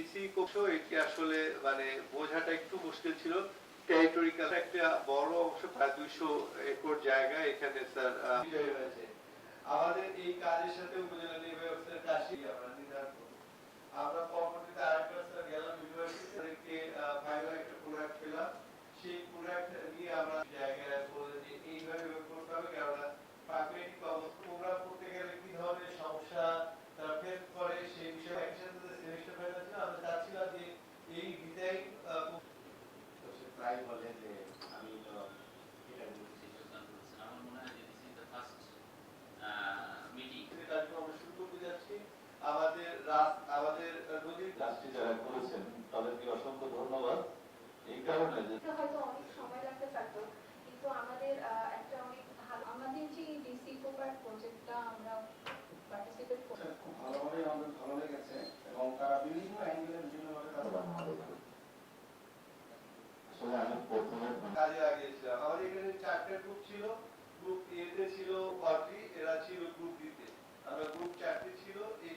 DC কক্ষ এটি আসলে মানে বোঝাটা একটু মুশকিল ছিল। টেরিটোরিক্যাল একটা বড় অংশ, প্রায় দুইশো একর জায়গা এখানে, স্যার আমাদের এই কাজের সাথে উপজেলা নির্বাহী কাশি, আমরা নির্ধারণ। আমরা পরবর্তীতে আরেকবার স্যার গেলাম ইউনিভার্সিটিকে ফাইবার একটা প্রোডাক্ট পেলাম। সেই প্রোডাক্ট নিয়ে আমরা তো বলে যে আমি তো এটা বুঝছি আমার মনে হয় যে this is the first meeting কার্যক্রম আমরা শুরু করতে যাচ্ছি আমাদের রাস- আমাদের নদীর কাজটি যারা করেছেন তাদেরকে অসংখ্য ধন্যবাদ এই কারণে যে এটা হয়তো অনেক চারটে গ্রুপ ছিল গ্রুপ এ তে ছিল পার্টি এরা ছিল গ্রুপ বি তে। আমরা গ্রুপ চারটে ছিল, এই